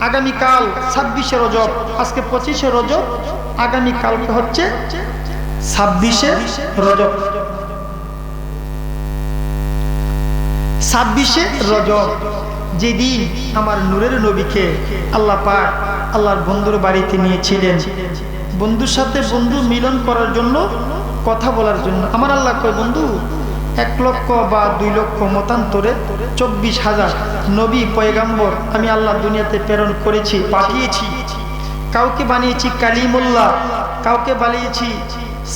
আগামীকাল ছাব্বিশে রজব। আজকে পঁচিশে রজব, আগামীকালকে হচ্ছে ছাব্বিশে রজব। ছাব্বিশে রজব, যেদিন আমার নূরের নবীকে আল্লাহ পাক আল্লাহর বন্ধুর বাড়িতে নিয়েছিলেন। বন্ধুর সাথে বন্ধু মিলন করার জন্য, কথা বলার জন্য। আমার আল্লাহ কয়, বন্ধু এক লক্ষ বা দুই লক্ষ মতান্তরে চব্বিশ হাজার নবী পয়গাম্বর আমি আল্লাহ দুনিয়াতে প্রেরণ করেছি, পাঠিয়েছি। কাউকে বানিয়েছি কালিমুল্লাহ, কাউকে বানিয়েছি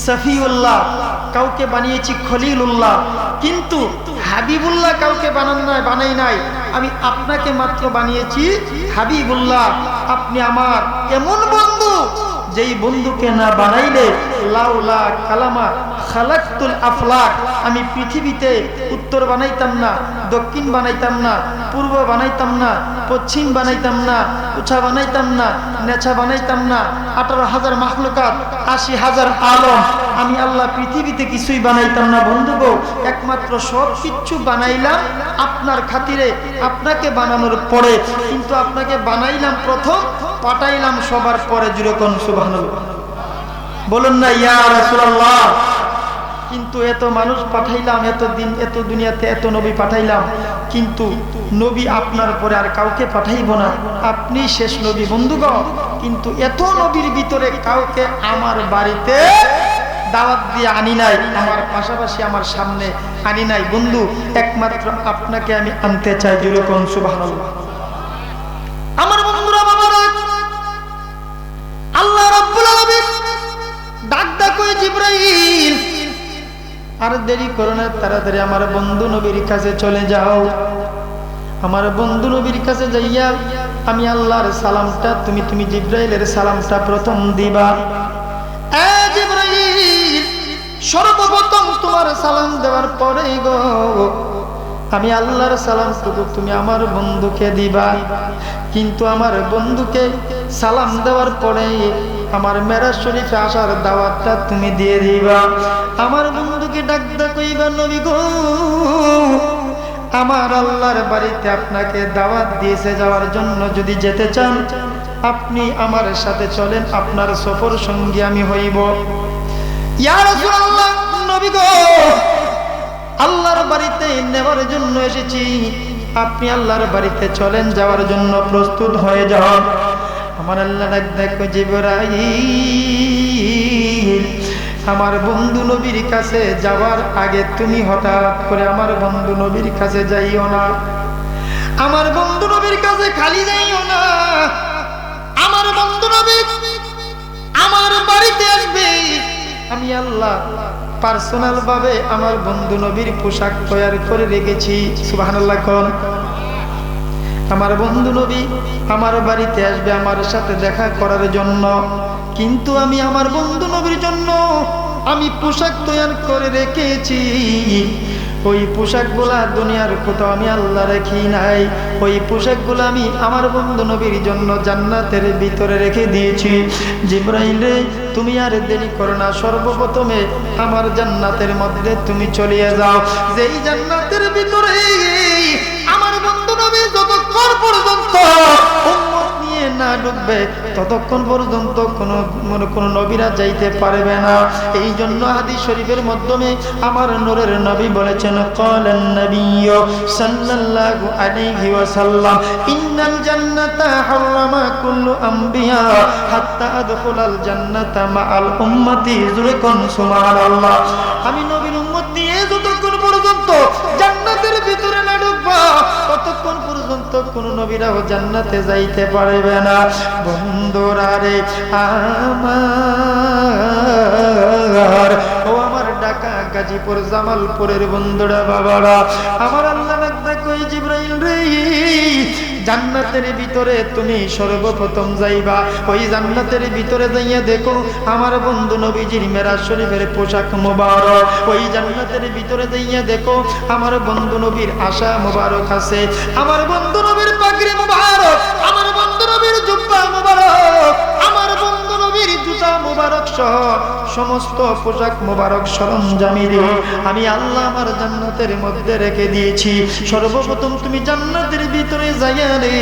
সফিউল্লাহ, কাউকে বানিয়েছি খলিলুল্লাহ। কিন্তু হাবিবুল্লাহ কাউকে বানান নাই, বানাই নাই। আমি আপনাকে মাত্র বানিয়েছি হাবিবুল্লাহ। আপনি আমার এমন বন্ধু যেই বন্ধুকে না বানাইলে লাউলা কালামা খালাক্তুল আফলাক। আমি পৃথিবীতে উত্তর বানাইতাম না, দক্ষিণ বানাইতাম না, পূর্ব বানাইতাম না, পশ্চিম বানাইতাম না, উঁচা বানাইতাম না নেছা বানাইতাম না। আঠারো হাজার মাখলুকাত, আশি হাজার আলম। আমি আল্লাহ পৃথিবীতে কিছুই বানাইতাম না বন্ধু গো। একমাত্র সব কিচ্ছু বানাইলাম আপনার খাতিরে, আপনাকে বানানোর পরে। কিন্তু আপনাকে বানাইলাম প্রথম, পাঠাইলাম সবার পরে, যেরকম সুবহানাল্লাহ। বলুন না, ইয়া রাসূলুল্লাহ। কিন্তু এত মানুষ পাঠাইলাম, এত দিন, এত দুনিয়াতে এত নবী পাঠাইলাম, কিন্তু নবী আপনার পরে আর কাউকে পাঠাইব না। আপনি শেষ নবী বন্ধুগণ, কিন্তু এত নবীর ভিতরে কাউকে আমার বাড়িতে দাওয়াত দিয়ে আনি নাই, আমার পাশাপাশি আমার সামনে আনি নাই। বন্ধু, একমাত্র আপনাকে আমি আনতে চাই, যেরকম সুবহানাল্লাহ। দেরি করো না, তাড়াতাড়ি আমার বন্ধু নবীর কাছে চলে যাও। আমার বন্ধু নবীর কাছে যাইয়া আমি আল্লাহর সালামটা, তুমি তুমি জিব্রাইলের সালামটা প্রথম দিবা। সর্বপ্রথম তোমার সালাম দেওয়ার পরেই গো, আমি আল্লাহর সালাম শুধু তুমি আমার বন্ধুকে দিবা। কিন্তু আমার বন্ধুকে সালাম দেওয়ার পরে আমার মেরাজ শরীফে আসার দাওয়াতটা তুমি দিয়ে দিবা। আমার বন্ধুকে ডাক কইবা, নবী গো, আমার আল্লাহর বাড়িতে আপনাকে দাওয়াত দিয়েছে যাওয়ার জন্য যদি যেতে চান, আপনি আমার সাথে চলেন, আপনার সফর সঙ্গী আমি হইব। আল্লাহর বাড়িতে নেওয়ার জন্য এসেছি। আপনি আল্লাহর বাড়িতে চলেন, যাওয়ার জন্য প্রস্তুত হয়ে যান। আমার আল্লাহ দেখো জিবরাইল। আমার বন্ধু নবীর কাছে যাওয়ার আগে তুমি হঠাৎ করে আমার বন্ধু নবীর কাছে যাইও না। আমার বন্ধু নবীর কাছে খালি যাইও না। আমার বন্ধু নবী আমার বাড়িতে আসবে। আমি আল্লাহ পার্সোনাল ভাবে আমার বন্ধু নবীর পোশাক তৈরি করে রেখেছি। কোন। আমার বন্ধু নবী আমার বাড়িতে আসবে আমার সাথে দেখা করার জন্য। কিন্তু আমি আমার বন্ধু নবীর জন্য আমি পোশাক তৈরি করে রেখেছি। ওই পোশাকগুলা দুনিয়ার কোথাও আমি আল্লাহ রেখি নাই। ওই পোশাকগুলো আমি আমার বন্ধু নবীর জন্য জান্নাতের ভিতরে রেখে দিয়েছি। জিব্রাইল রে, তুমি আর দেরি করো না। সর্বপ্রথমে আমার জান্নাতের মধ্যে তুমি চলিয়ে যাও। যেই জান্নাতের ভিতরে ঢুকবে ততক্ষণ পর্যন্ত কোনো, মনে কোনো নবীরা যাইতে পারবে না। এই জন্য হাদিস শরীফের মাধ্যমে আমার নূরের নবী বলেছেন ক্বালান নবিয়্যু সাল্লাল্লাহু আলাইহি ওয়াসাল্লাম, ইন্নাল জান্নাতা হারামা কুল্লু আম্বিয়া, হাত্তা আদখুলাল জান্নাতা মাআল উম্মতি জুরে সুবহানাল্লাহ। আমি নবীর উম্মত নিয়ে যতক্ষণ পর্যন্ত জান্নাতের ভিতরে ঢুকবো ততক্ষণ পর্যন্ত কোন নবীরাও জান্নাতে যাইতে পারবে না? বন্ধুরা রে, আমার। ও আমার ঢাকা, গাজীপুর, জামালপুরের বন্ধুরা, বাবারা। আমার আল্লাহ কই জিব্রাইল রে? জান্নাতের ভিতরে তুমি সর্বপ্রথম যাইবা। ওই জান্নাতের ভিতরে যাইয়া দেখো আমার বন্ধু নবীজির মেরাজ শরীফের পোশাক মোবারক। ওই জান্নাতের ভিতরে যাইয়া দেখো আমার বন্ধু নবীর আশা মোবারক আছে। আমার বন্ধু নবীর পাগড়ি মোবারক, আমার বন্ধু নবীর জুব্বা মোবারক। জুতা মোবারক সহ সমস্ত পোশাক মোবারক সরঞ্জামি দিয়ে আমি আল্লাহ আমার জান্নাতের মধ্যে রেখে দিয়েছি। সর্বপ্রথম তুমি জান্নাতের ভিতরে যাইয়া রে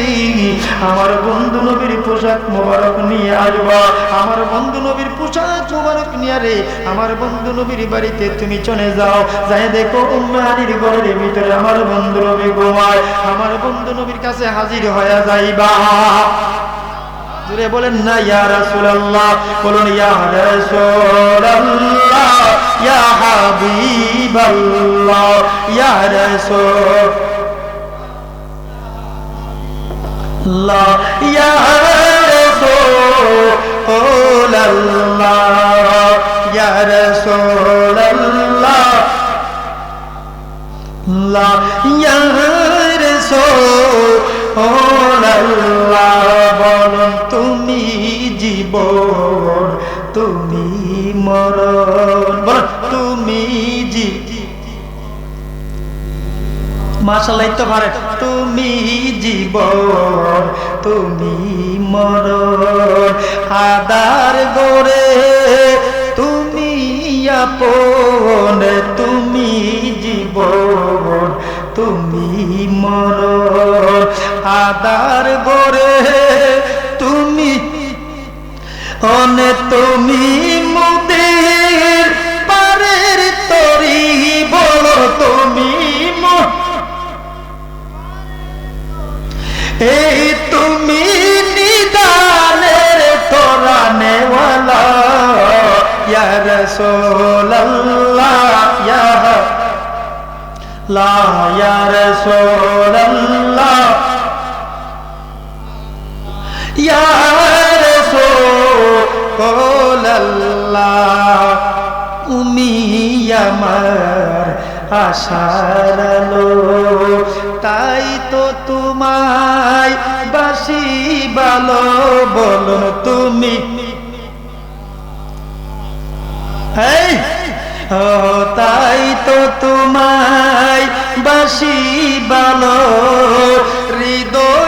আমার বন্ধু নবীর পোশাক মোবারক নিয়ে আসবা। আমার বন্ধু নবীর পোশাক মোবারক নিয়ে রে আমার বন্ধু নবীর বাড়িতে তুমি চলে যাও। যাই দেখো উম্মানির ঘরের ভিতরে আমার বন্ধু নবী ঘুমায়। আমার বন্ধু নবীর কাছে হাজির হয়ে যাইবা। জুড়ে বলেন, না, ইয়া রাসূলুল্লাহ। বলুন, ইয়া রাসূলুল্লাহ। ইয়া হাবিবাল্লাহ। ইয়া রাসূল লা ইয়া রাসূলুল্লাহ। ইয়া রাসূলুল্লাহ। লা, ইয়া রাসূলুল্লাহ। বলুন তুমি তুমি মরণ। তুমি জি। মাশাল্লাহ তো পারে তুমি জীবন, তুমি মরণ। আদার গোরে তুমি আপন, তুমি জীবন, তুমি মরণ। আদার গোরে অনে তুমি মুদের পারের তরি, বলো তুমি এই তুমি নিদানের তোরা নেওয়ালা ইয়া লা, ইয়া রাসূলুল্লাহ তুমি আমার আশার আলো। তাই তো তোমায় বাসি ভালো বলুন তুমি। ও, তাই তো তোমায় বাসি ভালো হৃদয়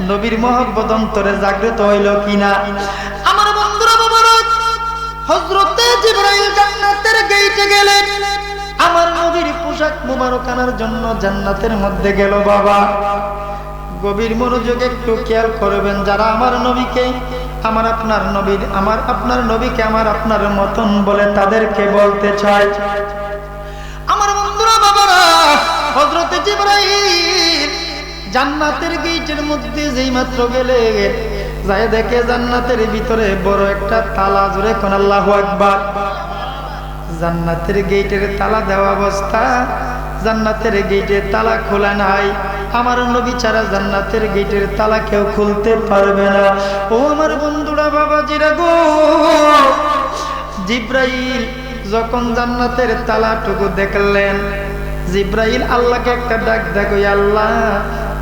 নবীর মহব্বত অন্তরে জাগ্রত হইল কিনা? আমার বন্ধুরা, বাবারা, হযরতে জিবরাইল জান্নাতের গেইটে গেলেন। আমার নবীর পোশাক মুবারক আনার জন্য জান্নাতের মধ্যে গেল বাবা। গভীর মনোযোগে একটু খেয়াল করবেন, যারা আমার নবীকে, আমার আপনার নবীর, আমার আপনার নবীকে, আমার আপনার মতন বলে তাদেরকে বলতে চাই। আমার বন্ধুরা, বাবারা হজরতে জিবরাইল জান্নাতের গেটের মধ্যে যেই মাত্র গেলে, যায় দেখে জান্নাতের ভিতরে বড় একটা তালা জুড়ে কোন আল্লাহু আকবার। জান্নাতের গেটের তালা দেওয়া অবস্থা, জান্নাতের গেটের তালা খোলা নাই। আমার নবী ছাড়া জান্নাতের গেটের তালা কেউ খুলতে পারবে না। ও আমার বন্ধুরা বাবা জিরা গো! জিব্রাইল যখন জান্নাতের তালাটুকু দেখলেন, জিব্রাইল আল্লাহকে একটা ডাক দেখো আল্লাহ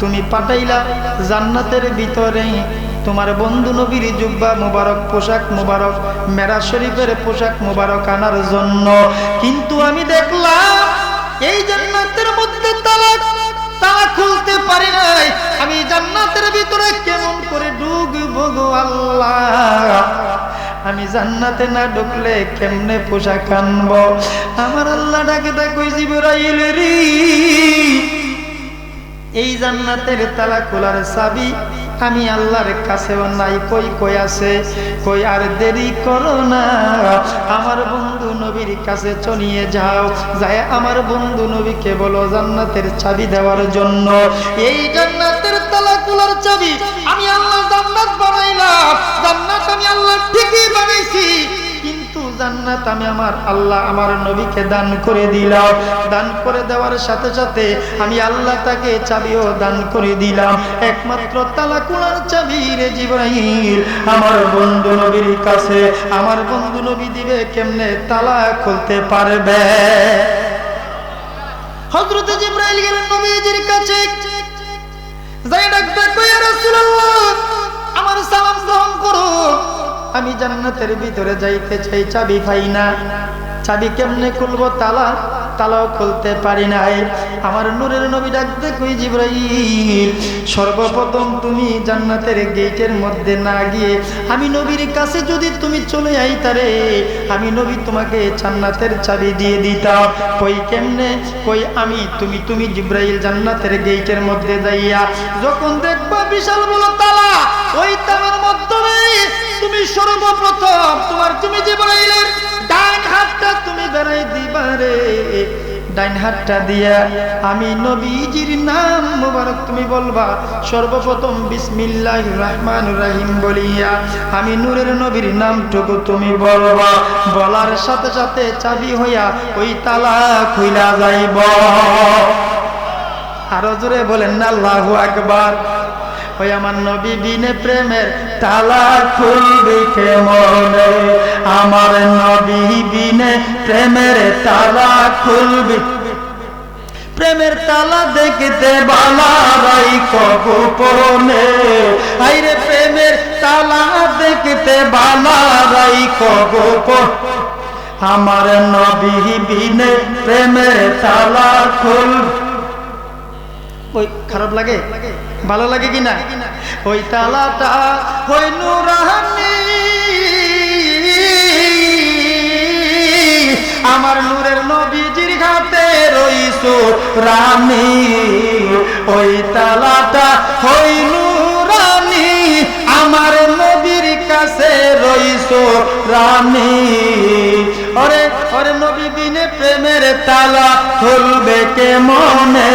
তুমি পাঠাইলা জান্নাতের ভিতরে। তোমার বন্ধু নবীর জুব্বা মুবারক, পোশাক মুবারক, মেরা শরীফের পোশাক মুবারক আনার জন্য। কিন্তু আমি দেখলাম এই জান্নাতের মধ্যে তালা তালা খুলতে পারি নাই। আমি জান্নাতের ভিতরে কেমন করে ঢুকবো গো আল্লাহ? আমি জান্নাতে না ঢুকলে কেমনে পোশাক আনব? আমার আল্লাহ ডাকে ডাকই জিবরাইল রে। এই জান্নাতের তালা খোলার চাবি আমি আল্লাহর কাছেও নাই, কই কই আছে? কই, আর দেরি করো না। আমার বন্ধু নবীর কাছে চলিয়ে যাও, যায় আমার বন্ধু নবীকে বলো জান্নাতের চাবি দেওয়ার জন্য। এই জান্নাতের তালা খোলার চাবি আমি আল্লাহ জান্নাত বানাইলাম। জান্নাত আমি আল্লাহ ঠিকই বানাইছি। জান্নাত আমি আমার আল্লাহ আমার নবীকে দান করে দিলাম। দান করে দেওয়ার সাথে সাথে আমি আল্লাহ তাকে চাবিও দান করে দিলাম। একমাত্র তালা কুলার চাবি রে জিব্রাইল। আমার বন্ধু নবীর কাছে আমার বন্ধু নবী দিবে কেমনে তালা খুলতে পারবে? হযরত জিব্রাইল গেলেন নবীজির কাছে। যাই রাসূলুল্লাহ, আমার সালাম গ্রহণ করো আমি জান্নাতের ভিতরে যাইতে চাই, চাবি পাই না। চাবি কেমনে খুলবো তালা? তালাও খুলতে পারি নাই। আমার নূরের নবী ডাকতে কই জিব্রাইল, সর্বপ্রথম তুমি জান্নাতের গেটের মধ্যে না গিয়ে আমি নবীর কাছে যদি তুমি চলে আইতারে আমি নবী তোমাকে জান্নাতের চাবি দিয়ে দিতাম। কই কেমনে? কই আমি, তুমি তুমি জিব্রাইল জান্নাতের গেটের মধ্যে যাইয়া যখন দেখবা বিশাল বড় তালা, ওই তালার মাধ্যমে তুমি সর্বপ্রথম, তোমার তুমি যে জিব্রাইলের ডান হাতটা তুমি বেড়াই দিবারে ডাইন হাতটা দিয়া আমি নবীজির নাম মোবারক তুমি বলবা, সর্বপ্রথম বিসমিল্লাহ রহমান রহিম বলিয়া আমি নূরের নবীর নামটুকু তুমি বলবা। বলার সাথে সাথে চাবি হইয়া ওই তালা খুইলা যাইব। আরও জোরে বলেন না আল্লাহু আকবার। ওই আমার নবী বিনে প্রেমের তালা খুলবে মনে? আমার নবী বিনে প্রেমের তালা খুলবে প্রেমের তালা দেখতে বালারাই কগোপনে আইরে প্রেমের তালা দেখতে বালারাই কগোপন আমার নবী বিনে প্রেমের তালা খুল ওই খারাপ লাগে? ভালো লাগে কি না? ওই তালাটা, ওই নুরানি। আমার নূরের নবীজির ঘাতে রইসু রানী ওই তালাটা, ওই নুরানি। আমার নবীর কাছে রইসু রানী ওরে ওরে নবী বিনে প্রেমের তালা খুলবে কে মনে?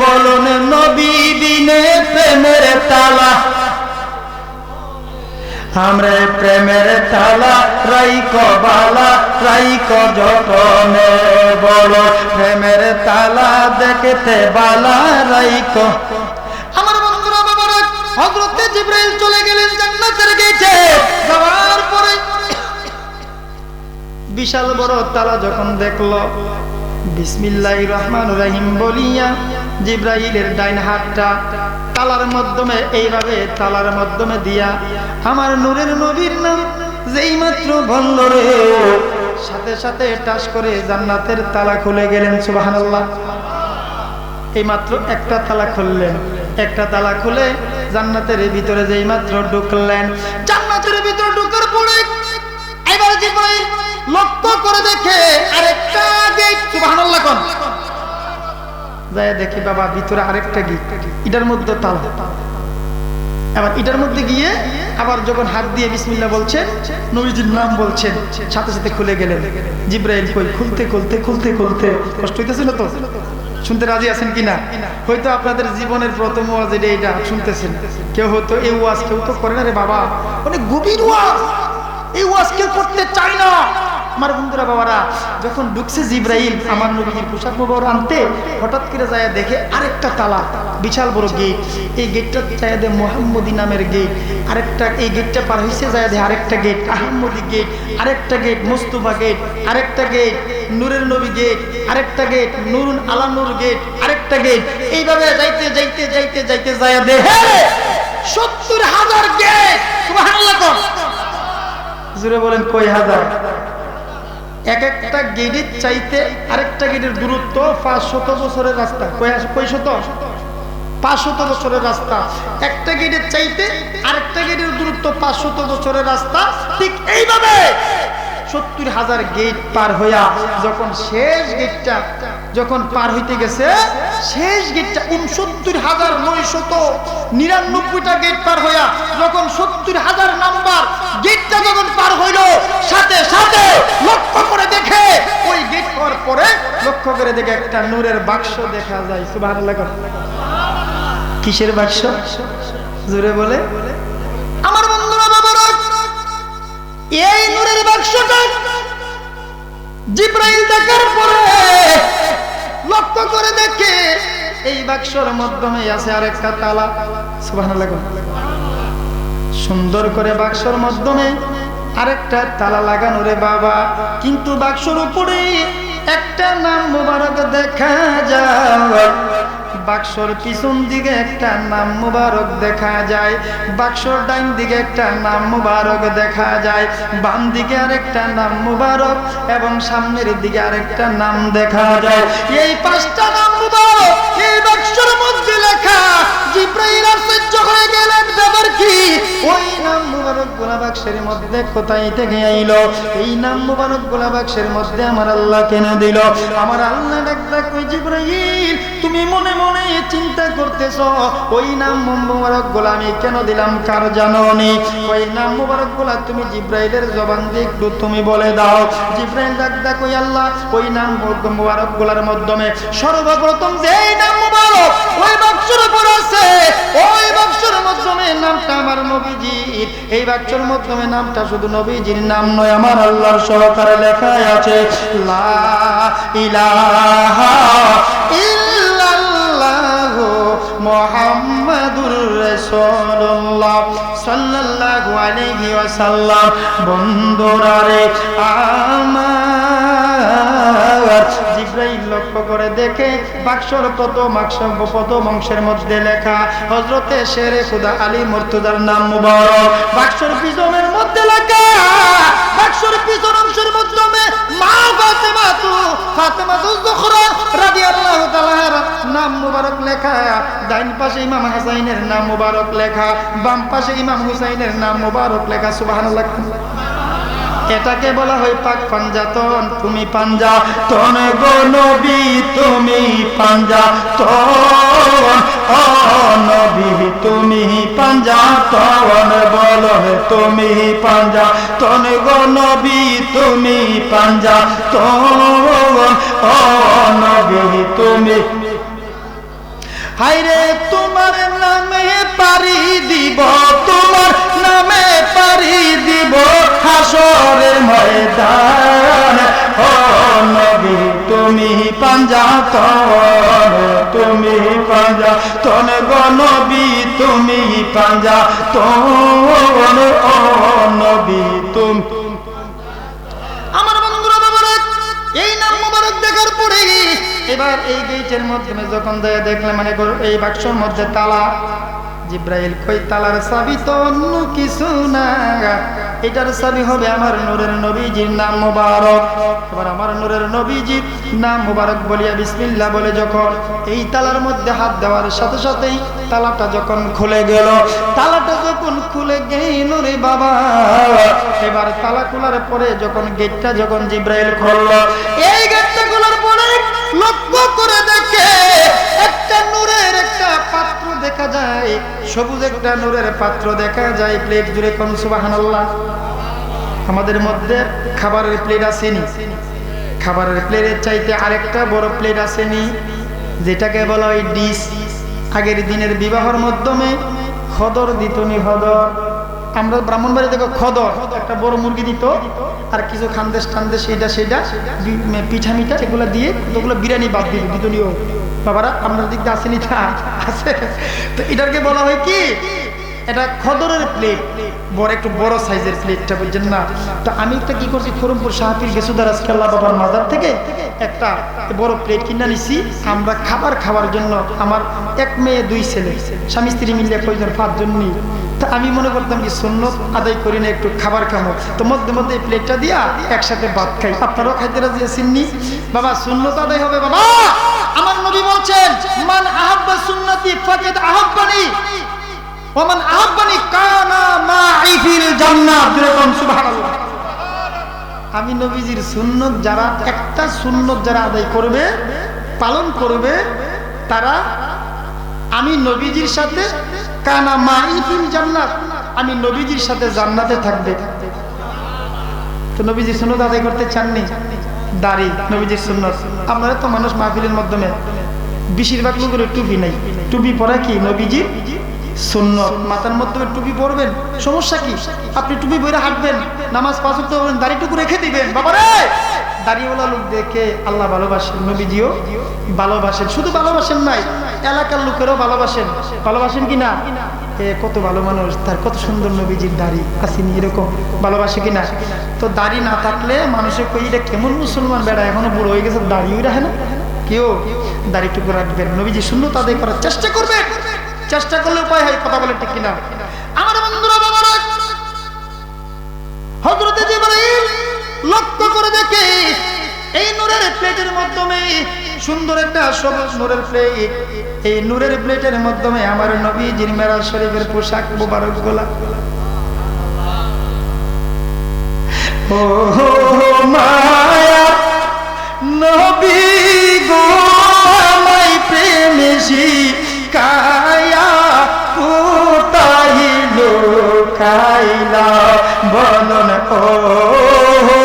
বলুন নবী বিনে প্রেমের তালা। আমরা প্রেমের তালা রাইক বালা রাইক যতনে। বড় প্রেমের তালা দেখতে বালা রাইক আমার বন্ধুরা বাবারা হযরতে জিব্রাইল চলে গেলেন জান্নাতের যাওয়ার পরে বিশাল বড় তালা যখন দেখল বিসমিল্লাহ রহমান রহিম বলিয়া জিব্রাহিলের ডাইন হাতটা তালার মাধ্যমে, এইভাবে তালার মাধ্যমে দিয়া, আমার নূরের নবীর নাম যেই মাত্র বলল রে। সাথে সাথে টাস করে জান্নাতের তালা খুলে গেলেন, সুবহানাল্লাহ। এই মাত্র একটা তালা খুললেন। একটা তালা খুলে জান্নাতের ভিতরে যেই মাত্র ঢুকলেন, জান্নাতের ভিতরে ঢুকার পরে এবার জিব্রাইল লক্ষ্য করে দেখে আরেকটা গেট, সুবহানাল্লাহ কোন। যায় দেখি বাবা, ভিতরে আরেকটা গেট। এটার মধ্যে তালা এবার এটার মধ্যে গিয়ে আবার যখন হাত দিয়ে বিসমিল্লাহ বলছেন, নবীজির নাম বলছেন, সাথে সাথে খুলে গেলেন। জিব্রাইল কই, খুলতে খুলতে খুলতে খুলতে। কষ্ট হইতেছিল তো? শুনতে রাজি আছেন কিনা? হয়তো আপনাদের জীবনের প্রথম ওয়াজ এটা এটা শুনতেছেন। কেউ হয়তো এই ওয়াজ কেউ তো করে না রে বাবা। অনেক গভীর ওয়াজ। এই ওয়াজ কেউ করতে চায় না। আমার বন্ধুরা বাবারা, যখন ঢুকছে জিব্রাইল, আমার নবীর পোশাক মোবারক আনতে, হঠাৎ করে যায় দেখে আরেকটা তালা, বিশাল বড় গেট এই গেটটা যায় দে মোহাম্মদী নামের গেট আরেকটা, এই গেটটা পার হয়েছে যায় দে আরেকটা গেট আহম্মদী গেট আরেকটা গেট মুস্তফা গেট আরেকটা গেট নূরের নবী গেট আরেকটা গেট নুরুন আলা নূর গেট আরেকটা গেট এইভাবে যাইতে যাইতে যাইতে যাইতে যায় দে সত্তর হাজার গেট জুড়ে বলেন কই হাজার? এক একটা গেটের চাইতে আরেকটা গেটের দূরত্ব পাঁচ শত বছরের রাস্তা। কয় শত পাঁচ শত বছরের রাস্তা। একটা গেটের চাইতে আরেকটা গেটের দূরত্ব পাঁচ শত বছরের রাস্তা। ঠিক এইভাবে সত্তর হাজার গেট পার হইয়া যখন শেষ গেটটা যখন পার হইতে গেছে শেষ গেটটা উনসত্তর হাজার নয়শত নিরানব্বইটা গেট পার হইয়া যখন সত্তর হাজার নাম্বার গেটটা যখন পার হইল, সাথে সাথে লক্ষ্য করে দেখে, ওই গেট পার পরে লক্ষ্য করে দেখে একটা নূরের বাক্স দেখা যায়। সুবাহ কিসের বাক্স? জোরে বলে। আমার বন্ধুরা, বাবারা, এই নূরের বাক্সটা জিব্রাইল লক্ষ্য করে দেখে এই বাক্সর মাধ্যমে আছে আরেকটা তালা। সুবাহ সুন্দর করে বাক্সর মাধ্যমে আরেকটা তালা লাগানো রে বাবা। কিন্তু বাক্সর উপরে একটা নাম মোবারক দেখা যায় বাক্সর পিছন দিকে একটা নাম মুবারক দেখা যায়। বাক্সর ডাইন দিকে একটা নাম মুবারক দেখা যায়। বাম দিকে আরেকটা নাম মুবারক এবং সামনের দিকে আরেকটা নাম দেখা যায়। এই পাঁচটা নাম মুবারক এই বাক্সর মধ্যে লেখা, জিব্রাইল আশ্চর্য হয়ে গেলেন, ব্যাপার কি? ওই নাম মুবারক গোলা বাক্সের মধ্যে কোথায় থেকে আইলো? এই নাম মুবারক গোলা বাক্সের মধ্যে আমার আল্লাহ কেন দিল? আমার আল্লাহ ডাক্তার কই জিব্রাইল, তুমি মনে মনে চিন্তা করতেছ? ওই নাম মুবারক গোলা আমি কেন দিলাম? কার জানো নি? ওই নাম মুবারক গোলা তুমি জিব্রাইলের জবান তুমি বলে দাও। জিব্রাইল কই আল্লাহ, ওই নাম মুবারক গোলার মাধ্যমে সর্বপ্রথম নাম মুবারক, ওই উপর আছে। ওই মাধ্যমে নামটা আমার এই বাক্সের মাধ্যমে নামটা শুধু নবীজির নাম নয়, আমার আল্লাহর সহকারে লেখা আছে। লা ইলাহা ইল্লাল্লাহ। মুহাম্মাদুর রসুল্লাহ সাল্লাল্লাহু আলাইহি ওয়াসাল্লাম। বন্ধুরা রে আমার করে দেখে বাক্সর প্রথম প্রথম অংশের মধ্যে লেখা হজরতে শেরে খুদা আলী মুর্তুদার নাম মুবারক। বাক্সর পিছনের মধ্যে লেখা, বাক্সর পিছন অংশের মাধ্যমে মা ফাতেমা তু ফাতেমা তু জোহরা রাদিয়াল্লাহু তাআলার নাম মুবারক লেখা ডাইন পাশে ইমাম হাসাইনের নাম মুবারক লেখা, বাম পাশে ইমাম হুসাইনের নাম মুবারক লেখা, সুবহানাল্লাহ। এটাকে বলা হয় পাক পাঞ্জা। তন, তুমি পাঞ্জা। তন গো নবী, তুমি পাঞ্জা। তন ও নবী, তুমি পাঞ্জা। তন বল তুমি পাঞ্জা। তন গো নবী, তুমি পাঞ্জা। তন ও নবী, তুমি হাইরে তোমার নামে পারি দিব, তোমার নামে পারি দিব। হাসরের ময়দান, ও নবী, তুমি পাঞ্জা তন তুমি পাঞ্জা তন নবী, তুমি পাঞ্জা তন ও নবী, তুমি আমার বন্ধুরা মোবারক এই নাম মোবারক দেখার পরে এবার এই গেটের মাধ্যমে যখন দেয় দেখলে মানে এই বাক্সর মধ্যে তালা। জিব্রাইল কই, তালার চাবি তো অন্য কিছু না। এটার চাবি হবে আমার নূরের নবীজির নাম মোবারক। এবার আমার নূরের নবীজির নাম মোবারক বলিয়া বিসমিল্লাহ বলে যখন এই তালার মধ্যে হাত দেওয়ার সাথে সাথেই তালাটা যখন খুলে গেল, তালাটা যখন খুলে গেল রে বাবা। এবার তালা খোলার পরে যখন গেটটা যখন জিব্রাইল খুললো, এই লক্ষ্য করে দেখে একটা নূরের একটা পাত্র দেখা যায়, সবুজ একটা নূরের পাত্র দেখা যায়, প্লেট জুড়ে কোন সুবহানাল্লাহ। আমাদের মধ্যে খাবারের প্লেট আসেনি। খাবারের প্লেটের চাইতে আরেকটা বড় প্লেট আসেনি, যেটাকে বলা হয় ডিশ। আগের দিনের বিবাহর মাধ্যমে খদর দিত নি, খদর। আমরা ব্রাহ্মণবাড়ি দেখো খদর, একটা বড় মুরগি দিত। আর কিছু খান্দেশ টান্দেশ এটা সেটা পিঠা মিঠা এগুলো দিয়ে ওগুলো বিরিয়ানি বাদ দিয়ে দিত বাবারা, আপনার দিক দিয়ে আসেনি তা? আছে। তো এটাকে বলা হয় কি? এটা খদরের প্লেট বড়, একটু বড় সাইজের প্লেটটা বলছেন না? তো আমি একটা কি করছি খরমপুর শাহপির গেসুদার আল্লাহ বাবার মাজার থেকে একটা বড় প্লেট কিনে নিছি আমরা খাবার খাওয়ার জন্য আমার এক মেয়ে, দুই ছেলে। স্বামী, স্ত্রী মিলে কয়জন, পাঁচজন নিই। তা আমি মনে করতাম কি সুন্নত আদায় করি না, একটু খাবার খাব তো মধ্যে মধ্যে এই প্লেটটা দিয়া একসাথে ভাত খাই। আপনারাও খাইতে রাজি আছেননি বাবা, সুন্নত আদায় হবে বাবা। আমার নবী বলছেন, মান আহাব্বা সুন্নতি, ফাকাদ আহাব্বানি। ওমান আহাব্বানি কানা মাই ফিল সুবহানাল্লাহ আমি নবীজির সুন্নত যারা, একটা সুন্নত যারা আদায় করবে, পালন করবে, তারা আমি নবীজির সাথে কানা মাই ফিল জান্নাত। আমি নবীজির সাথে জান্নাতে থাকবে। তো নবীজির সুন্নত আদায় করতে চাননি? দাড়ি, নবীজির সুন্নত। আপনারা তো মানুষ মাহফিলের মাধ্যমে বেশিরভাগ লোকের টুপি নাই। টুপি পরা কি নবীজির? মাথার মধ্যে টুপি পরবেন, সমস্যা কি? আপনি টুপি হাঁটবেন, নামাজ দাড়িওয়ালা ভালোবাসেন ভালোবাসেন, শুধু ভালোবাসেন এলাকার লোকেরও ভালোবাসেন। ভালোবাসেন কি না? কত ভালো মানুষ, তার কত সুন্দর নবীজির দাড়ি আসেনি এরকম, ভালোবাসে কিনা তো দাড়ি না থাকলে মানুষের কই, এটা কেমন মুসলমান বেড়া, এখনও বুড়ো হয়ে গেছে দাড়িও রাখে না কেউ দাড়িটুকু রাখবেন নবীজি শূন্যতা তাদের করার চেষ্টা করবেন। চেষ্টা করলে উপায় হয় কথা বলে ঠিক কিনা? আমার বন্ধুরা, বাবারা হজরতে জিবরাইল লক্ষ্য করে দেখে, এই নূরের প্লেটের মাধ্যমে, সুন্দর একটা সবুজ নূরের প্লেট, এই নূরের প্লেটের মাধ্যমে আমার নবীজির মেরাজ শরীফের পোশাক মুবারক গোলা ও মায়া, নবী গো, আমায় প্রেমেশি কায়া কোথায় লোকাইলা বলন ও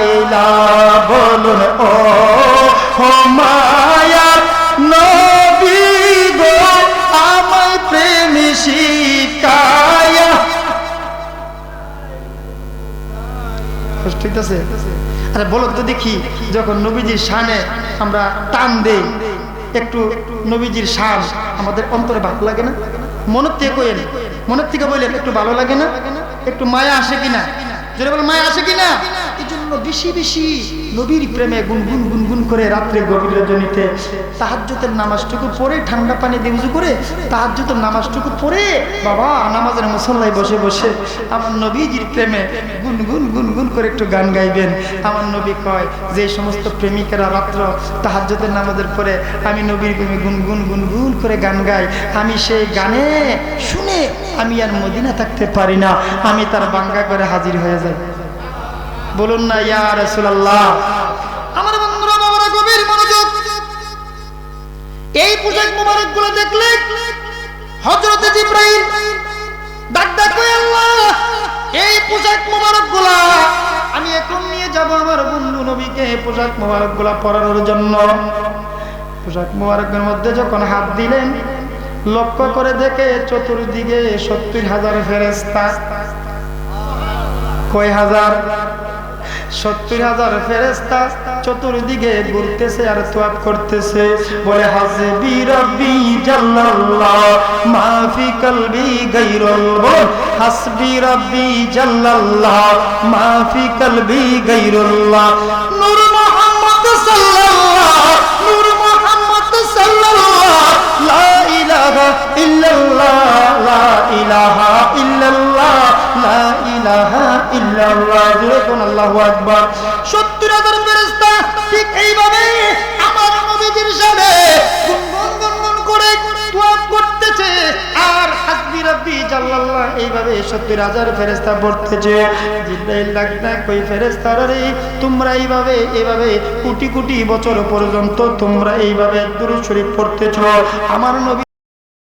কাইলা বলুন, ও ও মায়া নবী গো আমায় প্রেমে শিকায়া। হইতেছে আরে বলো তো দেখি, যখন নবীজির শানে আমরা টান দেই, একটু নবীজির শান আমাদের অন্তরে ভালো লাগে না? মনের থেকে কইেন, মনের থেকে বললেন, একটু ভালো লাগে না? একটু মায়া আসে কিনা? যদি বলেন মায়া আসে কিনা? জন্য বেশি বেশি নবীর প্রেমে গুনগুন গুনগুন করে রাত্রে গভীর রজনীতে তাহাজ্জুতের নামাজটুকু পড়ে, ঠান্ডা পানি দিয়ে উজু করে তাহাজ্জুতের নামাজটুকু পড়ে, বাবা, নামাজের মুসল্লায় বসে বসে আমার নবীজির প্রেমে গুনগুন গুনগুন করে একটু গান গাইবেন। আমার নবী কয়, যে সমস্ত প্রেমিকেরা রাত্র তাহাজ্জুতের নামাজের পরে আমি নবীর প্রেমে গুনগুন গুনগুন করে গান গাই, আমি সেই গানে শুনে আমি আর মদিনা থাকতে পারি না, আমি তার বাঙ্গা করে হাজির হয়ে যাই। বলুন না, ইয়া রাসূলুল্লাহ। আমার বন্ধুরা, বাবারা, গভীর মনোযোগ। এই পোশাক মোবারকগুলো দেখলে হযরতে জিব্রাইল ডাক ডাক আল্লাহ, এই পোশাক মোবারকগুলা আমি এখন নিয়ে যাব আমার বন্ধু নবীকে পোশাক মোবারকগুলা পরানোর জন্য। পোশাক মোবারকের মধ্যে যখন হাত দিলেন, লক্ষ্য করে দেখে চতুর্দিকে সত্তর হাজার ফেরেস্তা কয় হাজার? সত্তর হাজার ফেরেস্তা চতুর্দিকে ঘুরতেছে আর তোয়াব করতেছে। বলে, হাসবি বিরবি জাল্লাল্লাহ, মাফি কলবি গায়রুল্লাহ হাসবি রব্বি জাল্লাল্লাহ, মাফি কলবি গাইরুল্লাহ। নূর মুহাম্মদ সাল্লাল্লাহ ইলাহা ইল্লাল্লাহ, লা ইলাহা ইল্লাল্লাহ, লা ইলাহা ইল্লাল্লাহ, জোরে কোন আল্লাহু আকবার। 70000 ফেরেশতা ঠিক এইভাবে আমার নবীজির সামনে গুনগুন গুনগুন করে তোয়াব করতেছে। আর হাসবি রাব্বি জাল্লাল্লাহ এইভাবে 70000 ফেরেশতা পড়তেছে। জিব্রাইল ডাকনা কই ফেরেশতারা রে, তোমরা এইভাবে এইভাবে কোটি কোটি বছর পর্যন্ত তোমরা এইভাবে দুরূদ শরীফ পড়তেছো। আমার নবী